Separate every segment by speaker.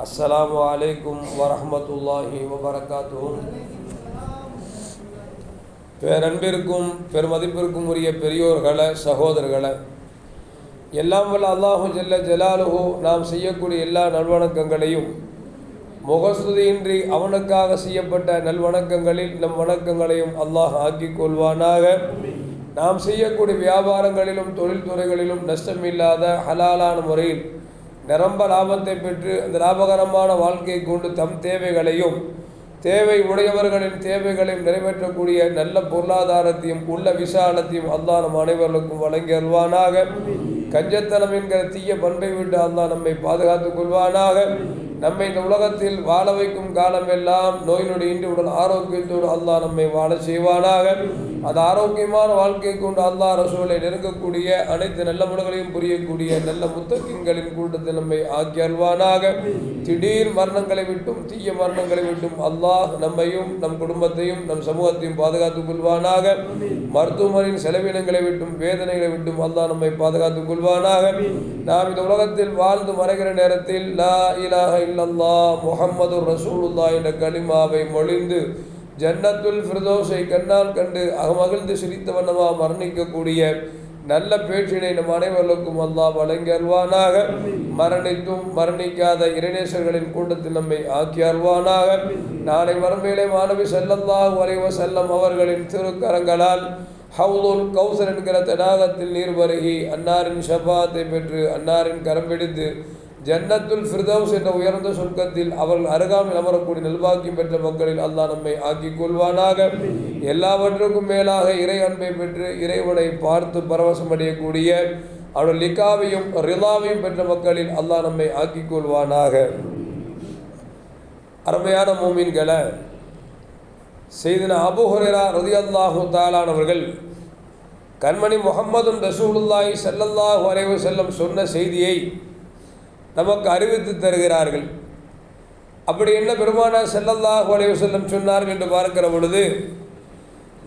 Speaker 1: அஸ்ஸலாமு அலைக்கும் வரஹ்மத்துல்லாஹி வபரகாத்துஹு பேரன்பிற்கும் பெருமதிப்பிற்கும் உரிய பெரியோர்களை சகோதரர்களை எல்லாம் வல்ல அல்லாஹு ஜல்ல ஜலாலுஹு நாம் செய்யக்கூடிய எல்லா நல்வணக்கங்களையும் முகஸ்துதியின்றி அவனுக்காக செய்யப்பட்ட நல்வணக்கங்களில் நம் வணக்கங்களையும் அல்லாஹ் ஆக்கிக் கொள்வானாக. நாம் செய்யக்கூடிய வியாபாரங்களிலும் தொழில்துறைகளிலும் நஷ்டமில்லாத ஹலாலான முறையில் நிரம்ப லாபத்தை பெற்று அந்த லாபகரமான வாழ்க்கையை கொண்டு தம் தேவைகளையும் தேவை உடையவர்களின் தேவைகளையும் நிறைவேற்றக்கூடிய நல்ல பொருளாதாரத்தையும் உள்ள விசாலத்தையும் அல்லா நம் அனைவர்களுக்கும் வழங்கி அல்வானாக கஞ்சத்தனம் என்கிற தீய பண்பை விட்டு அல்லா நம்மை பாதுகாத்துக் கொள்வானாக. நம்மை இந்த உலகத்தில் வாழ வைக்கும் காலமெல்லாம் நோய் நொடியின்றி உடல் ஆரோக்கியத்தோடு அல்லாஹ் நம்மை வாழ செய்வானாக. அது ஆரோக்கியமான வாழ்க்கை கொண்டு அல்லாஹ் ரசூலை நெருங்கக்கூடிய அனைத்து நல்ல முறைகளையும் புரியக்கூடிய நல்ல முத்தகின்களின் கூட்டத்தில் நம்மை ஆக்கி அல்வானாக திடீர் மரணங்களை விட்டும் தீய மரணங்களை விட்டும் அல்லாஹ் நம்மையும் நம் குடும்பத்தையும் நம் சமூகத்தையும் பாதுகாத்துக் கொள்வானாக. மருத்துவமனையின் செலவினங்களை விட்டும் வேதனைகளை விட்டும் அல்லாஹ் நம்மை பாதுகாத்துக் கொள்வானாக. நாம் இந்த உலகத்தில் வாழ்ந்து மறைகிற நேரத்தில் லா இலாக இல்லல்லா முகம்மது ரசூலுல்லா என்ற கனிமாவை மொழிந்து ஜன்னத்துல் ஃபிர்தோஸை கண்ணால் கண்டு அகமகிழ்ந்து சிரித்த வண்ணமா மரணிக்கக்கூடிய நல்ல பேச்சினை நம் அனைவருக்கும் அல்லாஹ் வழங்கி அல்வானாக மரணித்தும் மரணிக்காத இறைநேசர்களின் கூட்டத்தில் நம்மை ஆக்கி அல்வானாக நாளை மறுமையிலே மாணவி செல்லல்லாஹ் வரைவ செல்லம் அவர்களின் திருக்கரங்களால் ஹவுலுல் கௌசர் என்கிற தடாகத்தில் நீர் வருகி அன்னாரின் ஷபாத்தை பெற்று அன்னாரின் கரம் பிடித்து ஜன்னத்துல் ஃபிர்தவுஸ் என்ற உயர்ந்த சொர்க்கத்தில் அவர்கள் அருகாமல் அமரக்கூடிய நல்வாக்கியம் பெற்ற மக்களில் அல்லாஹ் நம்மை ஆக்கிக் கொள்வானாக. எல்லாவற்றுக்கும் மேலாக இறை அன்பை பெற்று இறைவனை பார்த்து பரவசம் அடையக்கூடிய அவருடைய லிகாவையும் ரிலாவையும் பெற்ற மக்களில் அல்லாஹ் நம்மை ஆக்கிக் கொள்வானாக. அருமையான மூமின்களை செய்தின அபுஹுரா ரதி அல்லாஹு தாலானவர்கள் கண்மணி முகம்மதும் ரசூலுல்லாய் செல்லல்லாஹு அலைவு செல்லம் சொன்ன செய்தியை நமக்கு அறிவித்து தருகிறார்கள். அப்படி என்ன பெருமானார் செல்லல்லாஹு அலைவு செல்லம் சொன்னார்கள் என்று பார்க்கிற பொழுது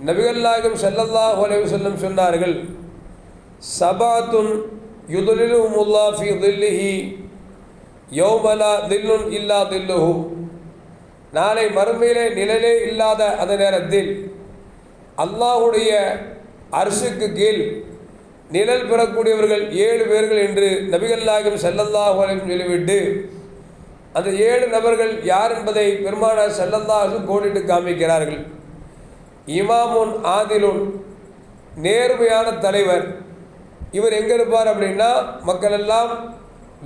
Speaker 1: நபிகள் செல்லல்லாஹ் செல்லல்லாஹு அலைவு செல்லம் சொன்னார்கள் சபாத்துன் யுதுலிலு முல்லா ஃபி தில்லிஹி யோமலா தில்லுன் இல்லா தில்லுஹு. நாளை மறுமையிலே நிழலே இல்லாத அந்த நேரத்தில் அல்லாஹுடைய அரசுக்கு கீழ் நிழல் பெறக்கூடியவர்கள் ஏழு பேர்கள் என்று நபிகள் நாயகம் செல்லல்லாஹு சொல்லிவிட்டு அந்த ஏழு நபர்கள் யார் என்பதை பெருமானார் செல்லல்லாஹு கோடிட்டு காமிக்கிறார்கள். இமாமுன் ஆதிலுன் நேர்மையான தலைவர். இவர் எங்கே இருப்பார் அப்படின்னா மக்கள் எல்லாம்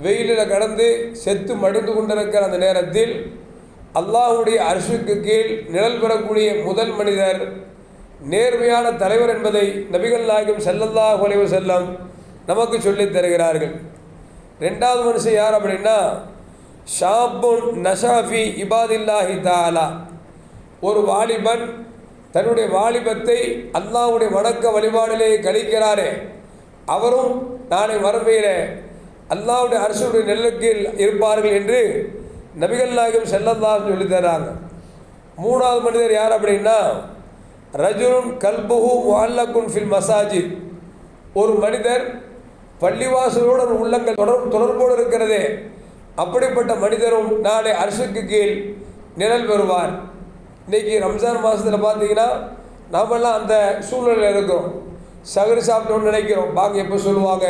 Speaker 1: வெயிலில் கடந்து செத்து மடிந்து கொண்டிருக்கிற அந்த நேரத்தில் அல்லாஹுடைய அரசுக்கு கீழ் நிழல் பெறக்கூடிய முதல் மனிதர் நேர்மையான தலைவர் என்பதை நபிகள் நாயகம் செல்லல்லாஹ் குலைவு செல்லம் நமக்கு சொல்லித் தருகிறார்கள். ரெண்டாவது மனுஷன் யார் அப்படின்னா ஷாபுன் நஷாஃபி இபாதில்லாஹி தாலா ஒரு வாலிபன் தன்னுடைய வாலிபத்தை அல்லாவுடைய வணக்க வழிபாடிலே கழிக்கிறாரே அவரும் நாளை மறுமையில் அல்லாவுடைய அரசுடைய நெல்லுக்கில் இருப்பார்கள் என்று நபிகள் நாயகம் செல்லல்லா சொல்லி மூணாவது மனிதர் யார் அப்படின்னா ரஜுன் கல்புஹு முல்லக்குன் ஃபில் மசாஜித். ஒரு மனிதர் பள்ளிவாசலோடு உள்ளங்கள் தொடர் தொடர்போடு இருக்கிறதே அப்படிப்பட்ட மனிதரும் நாளை அரசுக்கு கீழ் நிழல் பெறுவார். இன்றைக்கி ரம்ஜான் மாதத்தில் பார்த்தீங்கன்னா நாமெல்லாம் அந்த சூழ்நிலையில் இருக்கிறோம். சகரி சாப்பிட்டோன்னு நினைக்கிறோம். பாங்க எப்போ சொல்லுவாங்க?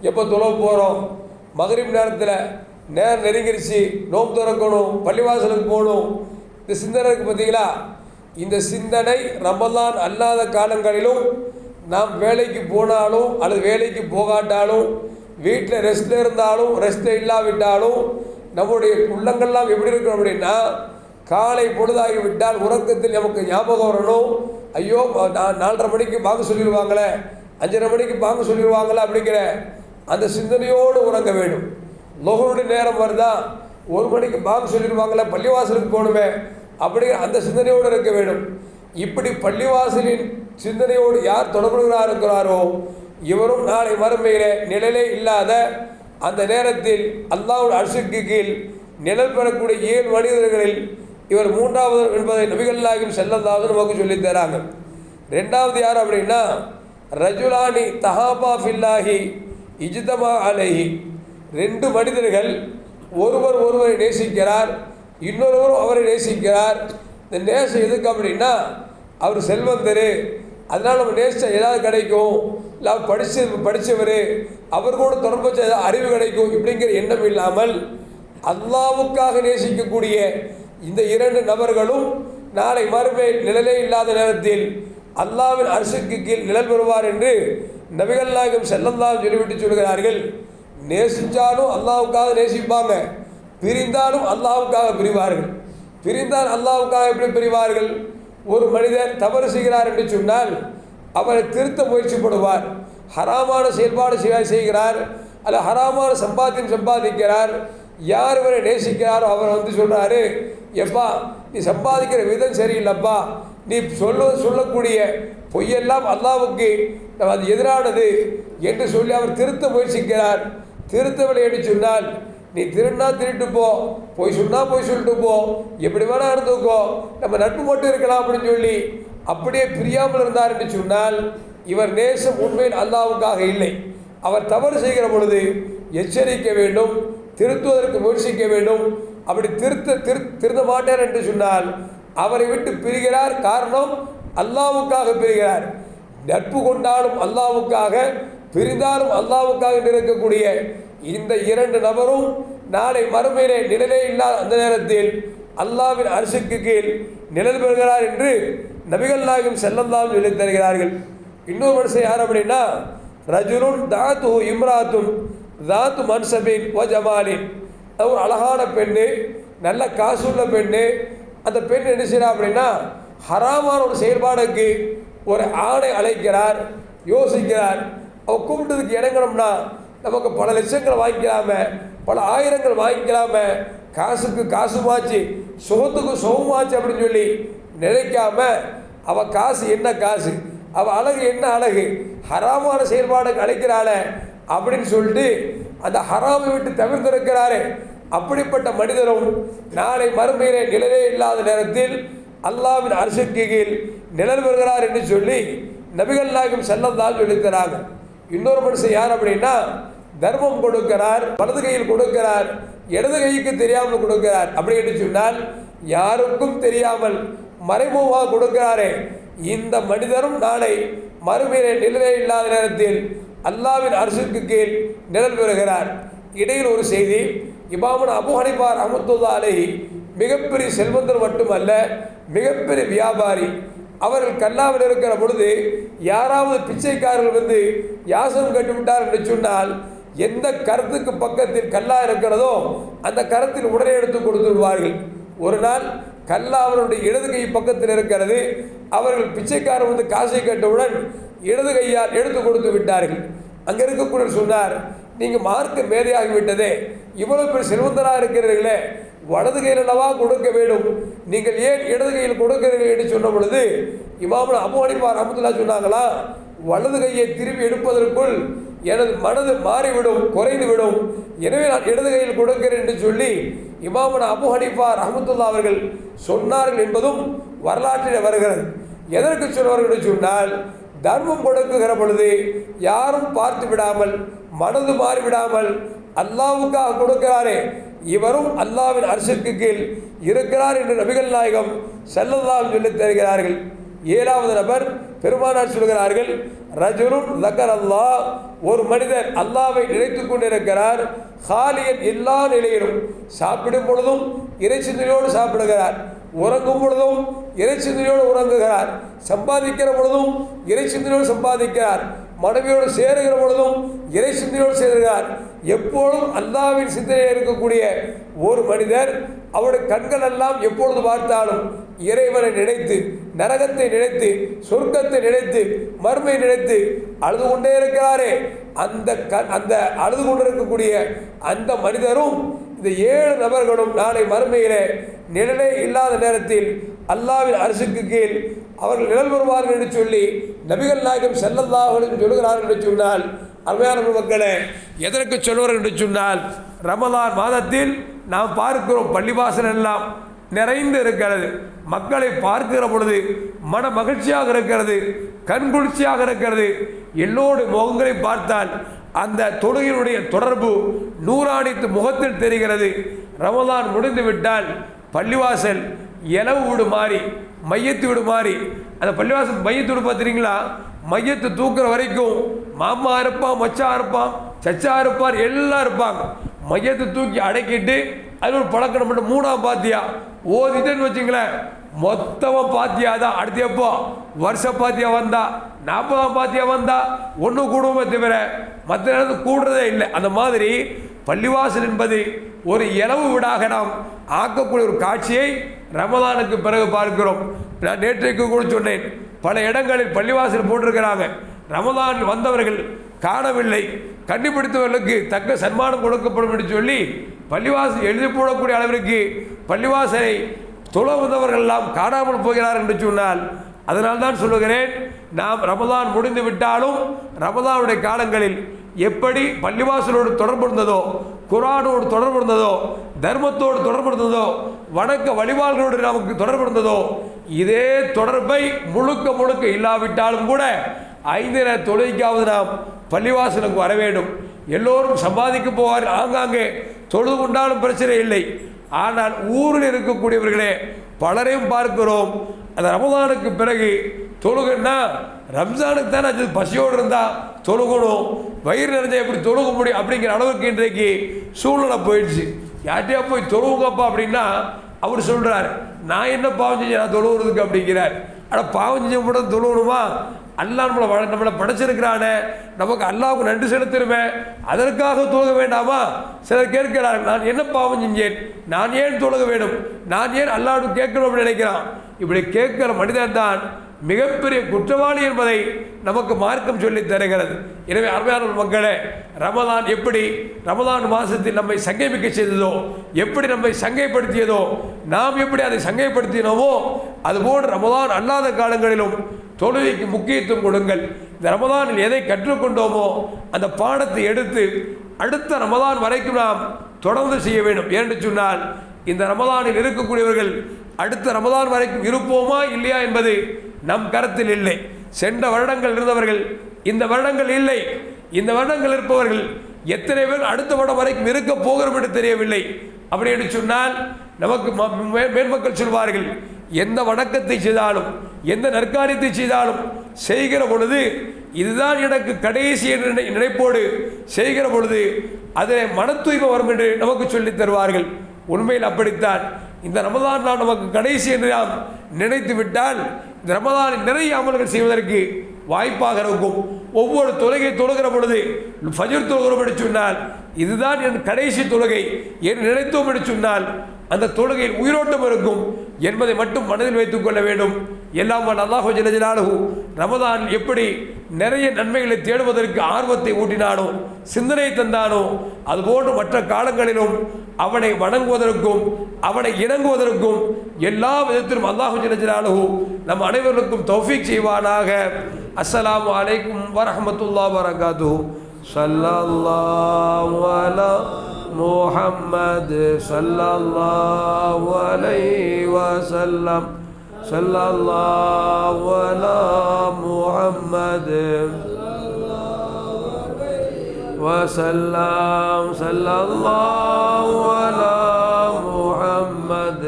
Speaker 1: எப்போ தொலைவு போகிறோம் மகரிப் நேரத்தில் நேரம் நெருங்கிருச்சு நோம்பு திறக்கணும் பள்ளிவாசலுக்கு போகணும். இந்த சிந்தனை இருக்குது பார்த்தீங்களா இந்த சிந்தனை ரமலான் அல்லாத காலங்களிலும் நாம் வேலைக்கு போனாலும் அல்லது வேலைக்கு போகாட்டாலும் வீட்டில் ரெஸ்ட்டில் இருந்தாலும் ரெஸ்ட்டில் இல்லாவிட்டாலும் நம்முடைய உள்ளங்கள்லாம் எப்படி இருக்கும் அப்படின்னா காலை பொழுதாகி விட்டால் உறக்கத்தில் நமக்கு ஞாபகம் வரணும். ஐயோ நான் நாலரை மணிக்கு வாங்க சொல்லிடுவாங்களே அஞ்சரை மணிக்கு வாங்க சொல்லிடுவாங்களே அப்படிங்கிற அந்த சிந்தனையோடு உறங்க வேண்டும். லொகருடைய நேரம் வருதா? ஒரு மணிக்கு பாங்கு சொல்லிடுவாங்களே பள்ளிவாசலுக்கு போகணுமே. அப்படிங்கிற அந்த சிந்தனையோடு இருக்க வேண்டும். இப்படி பள்ளிவாசலின் சிந்தனையோடு யார் தொடர்புகிறார் இருக்கிறாரோ இவரும் நாளை மறுமையிலே நிழலே இல்லாத அந்த நேரத்தில் அல்லாவுடைய அரசுக்கு கீழ் நிழல் பெறக்கூடிய ஏழு மனிதர்களில் இவர் மூன்றாவது என்பதை நபிகள் செல்லந்தாவது நமக்கு சொல்லித் தராங்க. ரெண்டாவது யார் அப்படின்னா ரஜுலானி தஹாபா ஃபில்லாஹி இஜ்தமா அலஹி. ரெண்டு மனிதர்கள் ஒருவர் ஒருவரை நேசிக்கிறார் இன்னொருவரும் அவரை நேசிக்கிறார். இந்த நேசம் எதுக்கு அப்படின்னா அவர் செல்வந்தர் அதனால் நம்ம நேசிச்சா ஏதாவது கிடைக்கும். இல்லை அவர் படிச்சு படித்தவர் அவர் கூட தொடர்பு வச்ச ஏதாவது அறிவு கிடைக்கும் இப்படிங்கிற எண்ணம் இல்லாமல் அல்லாவுக்காக நேசிக்கக்கூடிய இந்த இரண்டு நபர்களும் நாளை மறுமை நிழலே இல்லாத நேரத்தில் அல்லாவின் அரசுக்கு கீழ் நிழல் பெறுவார் என்று நபிகள் நாயகம் செல்லந்தான் சொல்லிவிட்டு சொல்கிறார்கள். நேசித்தாலும் அல்லாவுக்காக நேசிப்பாங்க. பிரிந்தாலும் அல்லாவுக்காக பிரிவார்கள். பிரிந்தால் அல்லாவுக்காக எப்படி பிரிவார்கள்? ஒரு மனிதர் தவறு செய்கிறார் என்று சொன்னால் அவரை திருத்த முயற்சிப்படுவார். ஹராமான செயல்பாடு செய்கிறார். அல்ல ஹராமான சம்பாத்தியம் சம்பாதிக்கிறார். யார் இவரை நேசிக்கிறாரோ அவர் வந்து சொல்கிறாரு எப்பா நீ சம்பாதிக்கிற விதம் சரியில்லைப்பா. நீ சொல்ல சொல்லக்கூடிய பொய்யெல்லாம் அல்லாவுக்கு அது எதிரானது என்று சொல்லி அவர் திருத்த முயற்சிக்கிறார். திருத்தவில்லை என்று சொன்னால் நீ திருடினா திருட்டு போ போய் சொன்னா போய் சொல்லிட்டு போ எப்படி வேணா இருந்துக்கோ நம்ம நட்பு மட்டும் இருக்கலாம் அப்படின்னு சொல்லி அப்படியே பிரியாமல் இருந்தார் என்று சொன்னால் இவர் நேசம் உண்மையில் அல்லாவுக்காக இல்லை. அவர் தவறு செய்கிற பொழுது எச்சரிக்க வேண்டும் திருத்துவதற்கு முயற்சிக்க வேண்டும். அப்படி திருத்த திரு திருத்த மாட்டார் என்று சொன்னால் அவரை விட்டு பிரிகிறார் காரணம் அல்லாவுக்காக பிரிகிறார். நட்பு கொண்டாலும் அல்லாவுக்காக பிரிந்தாலும் அல்லாவுக்காக இருக்கக்கூடிய இந்த இரண்டு நபரும் நாளை மறுமையிலே நிழலே இல்லாத அந்த நேரத்தில் அல்லாவின் அரசுக்கு கீழ் நிழல் பெறுகிறார் என்று நபிகள் நாயகம் செல்லந்தாலும் சொல்லித் தருகிறார்கள் இன்னொரு மனுஷன் யார் அப்படின்னா ரஜுலுன் தாத்து இம்ராத்தும் தாத்து மன்சபின் ஓ ஜமாலின். ஒரு அழகான பெண்ணு நல்ல காசுள்ள பெண்ணு. அந்த பெண் என்ன செய்யறா அப்படின்னா ஹராமான ஒரு செயல்பாடுக்கு ஒரு ஆணை அழைக்கிறார் யோசிக்கிறார். அவள் கூப்பிட்டதுக்கு இறங்கணும்னா நமக்கு பல லட்சங்கள் வாங்கிக்கலாம பல ஆயிரங்கள் வாங்கிக்கலாம காசுக்கு காசுமாச்சு சுகத்துக்கு சுகமாச்சு அப்படின்னு சொல்லி நினைக்காம அவள் காசு என்ன காசு அவள் அழகு என்ன அழகு ஹராமான செயல்பாடுக்கு அழைக்கிறாள அப்படின்னு சொல்லிட்டு அந்த ஹராமை விட்டு தவிர்த்திருக்கிறாரு. அப்படிப்பட்ட மனிதரும் நாளை மறுமையிலே நிழலே இல்லாத நேரத்தில் அல்லாவின் அரசுக்கு கீழ் நிழல் வருகிறார் என்று சொல்லி நபிகள் நாயகம் செல்லந்தான் சொல்லித்தராங்க. இன்னொரு மனுஷன் யார் அப்படின்னா தர்மம் கொடுக்கிறார் வலது கையில் கொடுக்கிறார் இடது கைக்கு தெரியாமல் கொடுக்கிறார். அப்படி என்று சொன்னால் யாருக்கும் தெரியாமல் மறைமுகமாக கொடுக்கிறாரே. இந்த மனிதரும் நாளை மறுமையிலே நிலவே இல்லாத நேரத்தில் அல்லாவின் அரசுக்கு கீழ் நிழல் பெறுகிறார். இடையில் ஒரு செய்தி இமாமன் அபு ஹனிபார் ரஹமத்துல்லா அலைஹி மிகப்பெரிய செல்வந்தர் மட்டுமல்ல மிகப்பெரிய வியாபாரி. அவர்கள் கல்லாவில் இருக்கிற பொழுது யாராவது பிச்சைக்காரர்கள் வந்து யாசகம் கட்டுவிட்டார் என்று சொன்னால் எந்த கருத்துக்கு பக்கத்தில் கல்லா இருக்கிறதோ அந்த கருத்தில் உடனே எடுத்து கொடுத்து விடுவார்கள். ஒரு நாள் கல்லா அவருடைய இடது கை பக்கத்தில் இருக்கிறது. அவர்கள் பிச்சைக்காரர் வந்து காசை கேட்டவுடன் இடது கையால் எடுத்து கொடுத்து விட்டார்கள். அங்கே இருக்கக்கூடிய சொன்னார் நீங்கள் மார்க்கு மேதையாகி இவ்வளோ இவ்வளவு பெரிய செல்வந்தராக இருக்கிறீர்களே. வலது கையில் அல்லவா கொடுக்க வேண்டும். நீங்கள் ஏன் இடது கையில் கொடுக்கிறீர்கள்? என்று சொன்ன பொழுது இமாமன் அபு ஹனிஃபா சொன்னாங்களா வலது கையை திரும்பி எடுப்பதற்குள் எனது மனது மாறிவிடும் குறைந்து விடும் எனவே நான் இடது கையில் கொடுக்கிறேன் என்று சொல்லி இமாமன் அபு ஹனிஃபா ரஹமத்துல்லா அவர்கள் சொன்னார்கள் என்பதும் வரலாற்றில் வருகிறது. எதற்கு சொல்வார்கள் என்று சொன்னால் தர்மம் கொடுக்குகிற பொழுது யாரும் பார்த்து விடாமல் மனது மாறிவிடாமல் அல்லாவுக்காக கொடுக்கிறாரே இவரும் அல்லாவின் அரசுக்கு கீழ் இருக்கிறார் என்று நபிகள் நாயகம் செல்லல்லாம் சொல்லித் தருகிறார்கள். ஏழாவது நபர் பெருமானார் சொல்கிறார்கள் ரஜுலுன் லக்கர் அல்லாஹ் ஒரு மனிதர் அல்லாவை நினைத்து கொண்டிருக்கிறார் ஹாலியன் எல்லா நிலையிலும் சாப்பிடும் பொழுதும் இறைச்சிந்தனையோடு சாப்பிடுகிறார் உறங்கும் பொழுதும் இறைச்சிந்தனையோடு உறங்குகிறார் சம்பாதிக்கிற பொழுதும் இறைச்சிந்தனையோடு சம்பாதிக்கிறார் மனைவியோடு சேருகிற பொழுதும் இறை சிந்தனையோடு சேருகிறார். எப்பொழுதும் அல்லாவின் சிந்தனையில் இருக்கக்கூடிய ஒரு மனிதர் அவருடைய கண்கள் எல்லாம் எப்பொழுது பார்த்தாலும் இறைவனை நினைத்து நரகத்தை நினைத்து சொர்க்கத்தை நினைத்து மறுமை நினைத்து அழுது கொண்டே இருக்கிறாரே. அந்த க அந்த அழுது கொண்டிருக்கக்கூடிய அந்த மனிதரும் இந்த ஏழு நபர்களும் நாளை மறுமையிலே நிழலே இல்லாத நேரத்தில் அல்லாவின் அரசுக்கு கீழ் அவர்கள் நிழல் வருவார்கள் என்று சொல்லி நபிகள் நாயகம் செல்லல்லாஹும் சொல்கிறார்கள் என்று சொன்னால் அருமையான மக்களே எதற்கு சொல்வார் என்று சொன்னால் ரமதான் மாதத்தில் நாம் பார்க்கிறோம் பள்ளிவாசல் எல்லாம் நிறைந்து இருக்கிறது. மக்களை பார்க்கிற பொழுது மன மகிழ்ச்சியாக இருக்கிறது கண்குளிர்ச்சியாக இருக்கிறது. எல்லோருடைய முகங்களை பார்த்தால் அந்த தொழுகையினுடைய தொடர்பு நூறாணித்து முகத்தில் தெரிகிறது. ரமதான் முடிந்து விட்டால் பள்ளிவாசல் இலவு வீடு மாறி மையத்து வீடு மாறி அந்த பள்ளிவாசல் மையத்து வீடு பார்த்துறீங்களா மையத்தை தூக்குற வரைக்கும் மாமா இருப்பான் மச்சா இருப்பான் சச்சா இருப்பார் எல்லாம் இருப்பாங்க. மையத்தை தூக்கி அடக்கிட்டு அது ஒரு பழக்கணம் மட்டும் மூணாம் பாத்தியா? ஓதிட்டேன்னு வச்சுங்களேன். மொத்தமாக பாத்தியா தான். அடுத்து எப்போ? வருஷ பாத்தியா வந்தா? நாற்பதாம் பாத்தியா வந்தா? ஒன்றும் கூடுமே தவிர மற்ற நேரத்தில் கூடுறதே இல்லை. அந்த மாதிரி பள்ளிவாசல் என்பது ஒரு இலவு வீடாக நாம் ஆக்கக்கூடிய ஒரு காட்சியை ரமதானுக்கு பிறகு பார்க்கிறோம். நான் நேற்றைக்கு கூட சொன்னேன். பல இடங்களில் பள்ளிவாசல் போட்டிருக்கிறாங்க. ரமதான் வந்தவர்கள் காணவில்லை. கண்டுபிடித்தவர்களுக்கு தக்க சன்மானம் கொடுக்கப்படும் என்று சொல்லி பள்ளிவாசல் எழுதி போடக்கூடிய அளவிற்கு பள்ளிவாசலை தொழ வந்தவர்கள்லாம் காணாமல் போகிறார் என்று சொன்னால் அதனால் தான் சொல்லுகிறேன் நாம் ரமதான் முடிந்து விட்டாலும் ரமதானுடைய காலங்களில் எப்படி பள்ளிவாசலோடு தொடர்பு இருந்ததோ குரானோடு தொடர்பு இருந்ததோ தர்மத்தோடு தொடர்பு இருந்ததோ வணக்க வழிபாடுகளோடு நமக்கு தொடர்பு இருந்ததோ இதே தொடர்பை முழுக்க முழுக்க இல்லாவிட்டாலும் கூட ஐந்து நேர தொழுகைக்காவது நாம் பள்ளிவாசலுக்கு வர வேண்டும். எல்லோரும் சம்பாதிக்க போவார் ஆங்காங்கே தொழுது கொண்டாலும் பிரச்சனை இல்லை. ஆனால் ஊரில் இருக்கக்கூடியவர்களே பலரையும் பார்க்கிறோம். அந்த ரமதானுக்கு பிறகு தொழுகன்னா ரம்ஜானுக்கு தானே அது பசியோடு இருந்தால் தொழுகணும். வயிறு நிறைஞ்சா எப்படி தொழுக முடியும் அப்படிங்கிற அளவுக்கு இன்றைக்கு சூழ்நிலை போயிடுச்சு. யார்கிட்டயா போய் தொழுவுங்கப்பா அப்படின்னா அவர் சொல்கிறார் நான் என்ன பாவம் செஞ்சேன்? நான் தொழுவுறதுக்கு அப்படிங்கிறார். ஆனால் பாவம் செஞ்ச மட்டும் தொழுவணுமா? அல்லா நம்மளை வள- நம்மளை படைச்சிருக்கிறானே. நமக்கு அல்லாவுக்கு நன்றி செலுத்திருமே அதற்காக தொழுக வேண்டாமா? சிலர் கேட்கிறார்கள் நான் என்ன பாவம் செஞ்சேன்? நான் ஏன் தொழுக வேண்டும்? நான் ஏன் அல்லாவுக்கு கேட்கணும் அப்படின்னு நினைக்கிறான்? இப்படி கேட்கிற மனிதன் தான் மிகப்பெரிய குற்றவாளி என்பதை நமக்கு மார்க்கம் சொல்லி தருகிறது. எனவே அருமையான மக்களே ரமதான் எப்படி ரமதான் மாதத்தில் நம்மை சங்கைமிக்க செய்ததோ எப்படி நம்மை சங்கைப்படுத்தியதோ நாம் எப்படி அதை சங்கைப்படுத்தினோமோ அதுபோன்று ரமதான் அல்லாத காலங்களிலும் தொழுகைக்கு முக்கியத்துவம் கொடுங்கள். இந்த ரமதானில் எதை கற்றுக்கொண்டோமோ அந்த பாடத்தை எடுத்து அடுத்த ரமதான் வரைக்கும் நாம் தொடர்ந்து செய்ய வேண்டும். ஏனென்று சொன்னால் இந்த ரமதானில் இருக்கக்கூடியவர்கள் அடுத்த ரமதான் வரைக்கும் இருப்போமா இல்லையா என்பது நம் கருத்தில் இல்லை. சென்ற வருடங்கள் இருந்தவர்கள் இந்த வருடங்கள் இல்லை. இந்த வருடங்கள் இருப்பவர்கள் எத்தனை பேர் அடுத்த வருடம் வரைக்கும் இருக்க போகிறோம் என்று தெரியவில்லை. அப்படி என்று சொன்னால் நமக்கு ம- மே- மேன்மக்கள் சொல்வார்கள் எந்த வணக்கத்தை செய்தாலும் எந்த நற்காரியத்தை செய்தாலும் செய்கிற பொழுது இதுதான் எனக்கு கடைசி என்ற நினைப்போடு செய்கிற பொழுது அதில் மன தூய்மை வரும் என்று நமக்கு சொல்லித் தருவார்கள். உண்மையில் அப்படித்தான். இந்த ரமதான் நான் நமக்கு கடைசி என்று நாம் நினைத்து விட்டால் இந்த ரமதானில் நிறைய அமல்கள் செய்வதற்கு வாய்ப்பாக இருக்கும். ஒவ்வொரு தொழுகை தொழுகிற பொழுது ஃபஜர் தொழுகிறோம் என்று சொன்னால் இதுதான் என் கடைசி தொழுகை. என் நினைத்தோம் என்று சொன்னால் அந்த தொழுகையில் உயிரோட்டம் இருக்கும் என்பதை மட்டும் மனதில் வைத்துக் கொள்ள வேண்டும். எல்லாம் வல்ல அல்லாஹ் ஜலஜலாலு ரமதான் எப்படி நிறைய நன்மைகளை தேடுவதற்கு ஆர்வத்தை ஊட்டினானோ சிந்தனை தந்தானோ அதுபோன்று மற்ற காலங்களிலும் அவனை வணங்குவதற்கும் அவனை இணங்குவதற்கும் எல்லா விதத்திலும் அல்லாஹு ஜலஜலாலு நம் அனைவருக்கும் தௌஃபீக் செய்வானாக அஸ்ஸலாமு அலைக்கும் வரஹ்மத்துல்லாஹி வரகாத்துஹு ஸல்லல்லாஹு அலா محمد صلى الله عليه وسلم صلى الله على محمد. وسلم صلى الله على محمد.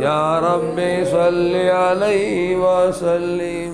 Speaker 1: يا ربي صل عليه وسلم.